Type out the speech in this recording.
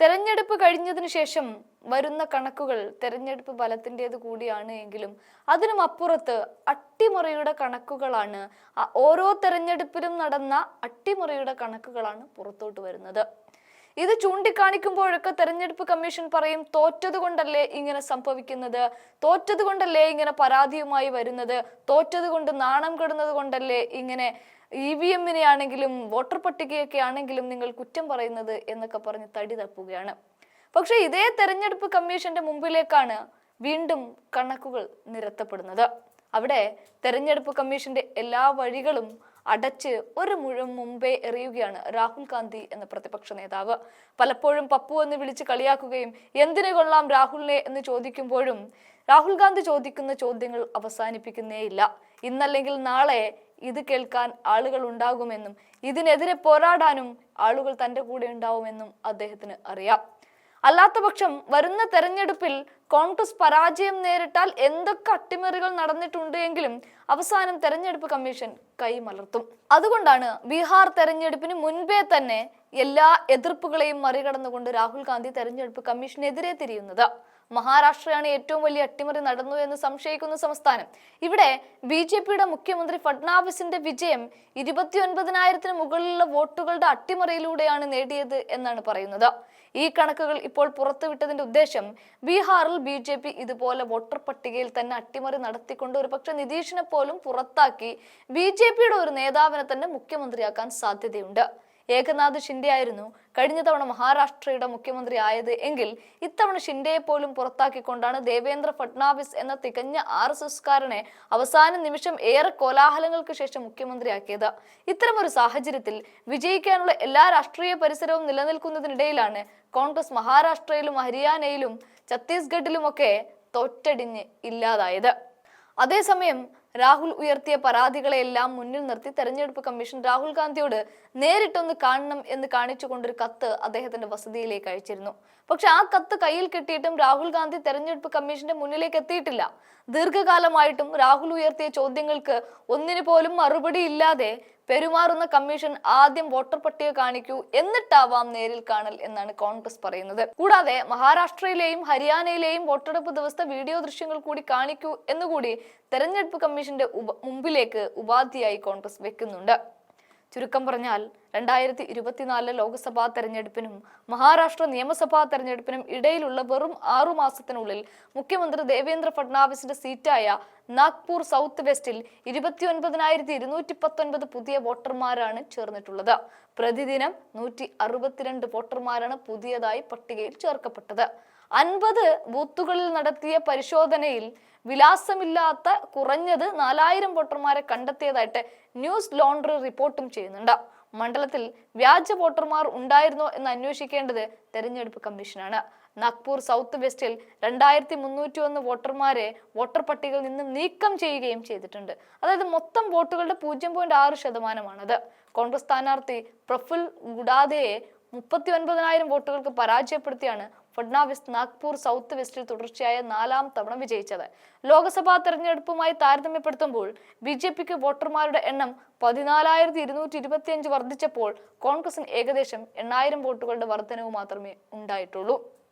തെരഞ്ഞെടുപ്പ് കഴിഞ്ഞതിന് ശേഷം വരുന്ന കണക്കുകൾ തെരഞ്ഞെടുപ്പ് ഫലത്തിന്റെത് കൂടിയാണ് എങ്കിലും അതിനും അപ്പുറത്ത് അട്ടിമറിയുടെ കണക്കുകളാണ് ഓരോ തെരഞ്ഞെടുപ്പിലും നടന്ന അട്ടിമറിയുടെ കണക്കുകളാണ് പുറത്തോട്ട് വരുന്നത്. ഇത് ചൂണ്ടിക്കാണിക്കുമ്പോഴൊക്കെ തെരഞ്ഞെടുപ്പ് കമ്മീഷൻ പറയും തോറ്റത് കൊണ്ടല്ലേ ഇങ്ങനെ സംഭവിക്കുന്നത് തോറ്റത് കൊണ്ടല്ലേ ഇങ്ങനെ പരാതിയുമായി വരുന്നത് തോറ്റത് കൊണ്ട് നാണം കെടുന്നത് കൊണ്ടല്ലേ ഇങ്ങനെ ഇ വി എമ്മിനെ ആണെങ്കിലും വോട്ടർ പട്ടികയൊക്കെ ആണെങ്കിലും നിങ്ങൾ കുറ്റം പറയുന്നത് എന്നൊക്കെ പറഞ്ഞ് തടി തപ്പുകയാണ്. പക്ഷെ ഇതേ തെരഞ്ഞെടുപ്പ് കമ്മീഷന്റെ മുമ്പിലേക്കാണ് വീണ്ടും കണക്കുകൾ നിരത്തപ്പെടുന്നത്. അവിടെ തെരഞ്ഞെടുപ്പ് കമ്മീഷന്റെ എല്ലാ വഴികളും അടച്ച് ഒരു മുഴം മുമ്പേ എറിയുകയാണ് രാഹുൽ ഗാന്ധി എന്ന പ്രതിപക്ഷ നേതാവ്. പലപ്പോഴും പപ്പു എന്ന് വിളിച്ച് കളിയാക്കുകയും എന്തിനു കൊള്ളാം രാഹുലിനെ? എന്ന് ചോദിക്കുമ്പോഴും രാഹുൽ ഗാന്ധി ചോദിക്കുന്ന ചോദ്യങ്ങൾ അവസാനിപ്പിക്കുന്നേയില്ല ഇന്നല്ലെങ്കിൽ നാളെ ഇത് കേൾക്കാൻ ആളുകൾ ഉണ്ടാകുമെന്നും ഇതിനെതിരെ പോരാടാനും ആളുകൾ തന്റെ കൂടെ ഉണ്ടാവുമെന്നും അദ്ദേഹത്തിന് അറിയാം. അല്ലാത്തപക്ഷം വരുന്ന തെരഞ്ഞെടുപ്പിൽ കോൺഗ്രസ് പരാജയം നേരിട്ടാൽ എന്തൊക്കെ അട്ടിമറികൾ നടന്നിട്ടുണ്ട് എങ്കിലും അവസാനം തെരഞ്ഞെടുപ്പ് കമ്മീഷൻ കൈമലർത്തും അതുകൊണ്ടാണ് ബീഹാർ തെരഞ്ഞെടുപ്പിന് മുൻപേ തന്നെ എല്ലാ എതിർപ്പുകളെയും മറികടന്നുകൊണ്ട് രാഹുൽ ഗാന്ധി തെരഞ്ഞെടുപ്പ് കമ്മീഷനെതിരെ തിരിയുന്നത്. മഹാരാഷ്ട്രയാണ് ഏറ്റവും വലിയ അട്ടിമറി നടന്നു എന്ന് സംശയിക്കുന്ന സംസ്ഥാനം. ഇവിടെ ബി ജെ പിയുടെ മുഖ്യമന്ത്രി ഫഡ്നാവിസിന്റെ വിജയം ഇരുപത്തിയൊൻപതിനായിരത്തിന് മുകളിലുള്ള വോട്ടുകളുടെ അട്ടിമറിയിലൂടെയാണ് നേടിയത് എന്നാണ് പറയുന്നത്. ഈ കണക്കുകൾ ഇപ്പോൾ പുറത്തുവിട്ടതിന്റെ ഉദ്ദേശം ബീഹാറിൽ ബി ജെ പി ഇതുപോലെ വോട്ടർ പട്ടികയിൽ തന്നെ അട്ടിമറി നടത്തിക്കൊണ്ട് ഒരു ഒരുപക്ഷെ നിതീഷിനെ പോലും പുറത്താക്കി ബി ജെ പിയുടെ ഒരു നേതാവിനെ തന്നെ മുഖ്യമന്ത്രിയാക്കാൻ സാധ്യതയുണ്ട്. ഏകനാഥ് ഷിൻഡെ ആയിരുന്നു. കഴിഞ്ഞ തവണ മഹാരാഷ്ട്രയുടെ മുഖ്യമന്ത്രി ആയത് എങ്കിൽ ഇത്തവണ ഷിൻഡെയെ പോലും പുറത്താക്കിക്കൊണ്ടാണ് ദേവേന്ദ്ര ഫട്നാവിസ് എന്ന തികഞ്ഞ ആർ എസ് എസ്കാരനെ അവസാന നിമിഷം ഏറെ കോലാഹലങ്ങൾക്ക് ശേഷം മുഖ്യമന്ത്രിയാക്കിയത്. ഇത്തരമൊരു സാഹചര്യത്തിൽ വിജയിക്കാനുള്ള എല്ലാ രാഷ്ട്രീയ പരിസരവും നിലനിൽക്കുന്നതിനിടയിലാണ് കോൺഗ്രസ് മഹാരാഷ്ട്രയിലും ഹരിയാനയിലും ഛത്തീസ്ഗഡിലുമൊക്കെ തൊറ്റടിഞ്ഞ് ഇല്ലാതായത്. അതേസമയം രാഹുൽ ഉയർത്തിയ പരാതികളെല്ലാം മുന്നിൽ നിർത്തി തെരഞ്ഞെടുപ്പ് കമ്മീഷൻ രാഹുൽ ഗാന്ധിയോട് നേരിട്ടൊന്ന് കാണണം എന്ന് കാണിച്ചുകൊണ്ടൊരു കത്ത് അദ്ദേഹത്തിന്റെ വസതിയിലേക്ക് അയച്ചിരുന്നു. പക്ഷെ ആ കത്ത് കയ്യിൽ കിട്ടിയിട്ടും രാഹുൽ ഗാന്ധി തെരഞ്ഞെടുപ്പ് കമ്മീഷന്റെ മുന്നിലേക്ക് എത്തിയിട്ടില്ല. ദീർഘകാലമായിട്ടും രാഹുൽ ഉയർത്തിയ ചോദ്യങ്ങൾക്ക് ഒന്നിനു പോലും മറുപടി ഇല്ലാതെ പെരുമാറുന്ന കമ്മീഷൻ ആദ്യം വോട്ടർ പട്ടിക കാണിക്കൂ എന്നിട്ടാവാം നേരിൽ കാണൽ എന്നാണ് കോൺഗ്രസ് പറയുന്നത്. കൂടാതെ മഹാരാഷ്ട്രയിലെയും ഹരിയാനയിലെയും വോട്ടെടുപ്പ് ദിവസത്തെ വീഡിയോ ദൃശ്യങ്ങൾ കൂടി കാണിക്കൂ എന്നുകൂടി തെരഞ്ഞെടുപ്പ് കമ്മീഷന്റെ മുമ്പിലേക്ക് ഉപാധിയായി കോൺഗ്രസ് വെക്കുന്നുണ്ട്. ചുരുക്കം പറഞ്ഞാൽ രണ്ടായിരത്തി ഇരുപത്തിനാലിലെ ലോക്സഭാ തെരഞ്ഞെടുപ്പിനും മഹാരാഷ്ട്ര നിയമസഭാ തെരഞ്ഞെടുപ്പിനും ഇടയിലുള്ള വെറും ആറു മാസത്തിനുള്ളിൽ മുഖ്യമന്ത്രി ദേവേന്ദ്ര ഫഡ്നാവിസിന്റെ സീറ്റായ നാഗ്പൂർ സൗത്ത് വെസ്റ്റിൽ ഇരുപത്തിയൊൻപതിനായിരത്തി ഇരുന്നൂറ്റി പത്തൊൻപത് പുതിയ വോട്ടർമാരാണ് ചേർന്നിട്ടുള്ളത്. പ്രതിദിനം നൂറ്റി അറുപത്തിരണ്ട് വോട്ടർമാരാണ് പുതിയതായി പട്ടികയിൽ ചേർക്കപ്പെട്ടത്. അൻപത് ബൂത്തുകളിൽ നടത്തിയ പരിശോധനയിൽ വിലാസമില്ലാത്ത കുറഞ്ഞത് നാലായിരം വോട്ടർമാരെ കണ്ടെത്തിയതായിട്ട് ന്യൂസ് ലോണ്ടറി റിപ്പോർട്ടും ചെയ്യുന്നുണ്ട്. മണ്ഡലത്തിൽ വ്യാജ വോട്ടർമാർ ഉണ്ടായിരുന്നോ എന്ന് അന്വേഷിക്കേണ്ടത് തെരഞ്ഞെടുപ്പ് കമ്മീഷനാണ്. നാഗ്പൂർ സൗത്ത് വെസ്റ്റിൽ രണ്ടായിരത്തി മുന്നൂറ്റി ഒന്ന് വോട്ടർമാരെ വോട്ടർ പട്ടികയിൽ നിന്നും നീക്കം ചെയ്യുകയും ചെയ്തിട്ടുണ്ട്. അതായത് മൊത്തം വോട്ടുകളുടെ പൂജ്യം പോയിന്റ് ആറ് ശതമാനമാണത്. കോൺഗ്രസ് സ്ഥാനാർത്ഥി പ്രഫുൽ ഗുഡാദയെ മുപ്പത്തി ഒൻപതിനായിരം വോട്ടുകൾക്ക് പരാജയപ്പെടുത്തിയാണ് ഫഡ്നാവിസ് നാഗ്പൂർ സൗത്ത് വെസ്റ്റിൽ തുടർച്ചയായ നാലാം തവണ വിജയിച്ചത്. ലോക്സഭാ തെരഞ്ഞെടുപ്പുമായി താരതമ്യപ്പെടുത്തുമ്പോൾ ബി ജെ പിക്ക് വോട്ടർമാരുടെ എണ്ണം പതിനാലായിരത്തി ഇരുന്നൂറ്റി ഇരുപത്തിയഞ്ച് വർദ്ധിച്ചപ്പോൾ കോൺഗ്രസിന് ഏകദേശം എണ്ണായിരം വോട്ടുകളുടെ വർധനവ് മാത്രമേ ഉണ്ടായിട്ടുള്ളൂ.